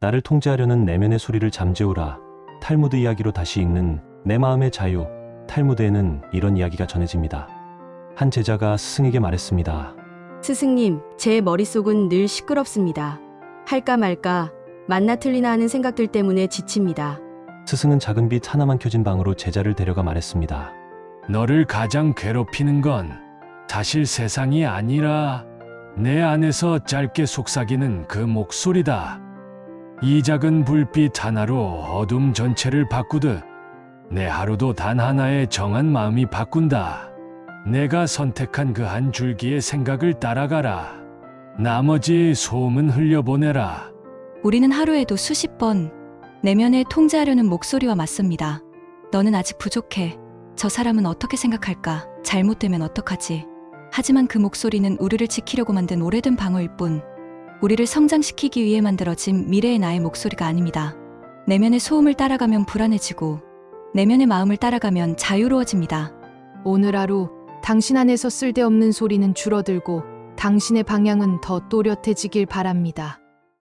나를 통제하려는 내면의 소리를 잠재우라. 탈무드 이야기로 다시 읽는 내 마음의 자유. 탈무드에는 이런 이야기가 전해집니다. 한 제자가 스승에게 말했습니다. 스승님, 제 머릿속은 늘 시끄럽습니다. 할까 말까, 맞나 틀리나 하는 생각들 때문에 지칩니다. 스승은 작은 빛 하나만 켜진 방으로 제자를 데려가 말했습니다. 너를 가장 괴롭히는 건 사실 세상이 아니라 내 안에서 짧게 속삭이는 그 목소리다. 이 작은 불빛 하나로 어둠 전체를 바꾸듯 내 하루도 단 하나의 정한 마음이 바꾼다. 내가 선택한 그 한 줄기의 생각을 따라가라. 나머지 소음은 흘려보내라. 우리는 하루에도 수십 번 내면에 통제하려는 목소리와 맞섭니다. 너는 아직 부족해. 저 사람은 어떻게 생각할까? 잘못되면 어떡하지? 하지만 그 목소리는 우리를 지키려고 만든 오래된 방어일 뿐, 우리를 성장시키기 위해 만들어진 미래의 나의 목소리가 아닙니다. 내면의 소음을 따라가면 불안해지고, 내면의 마음을 따라가면 자유로워집니다. 오늘 하루 당신 안에서 쓸데없는 소리는 줄어들고 당신의 방향은 더 또렷해지길 바랍니다.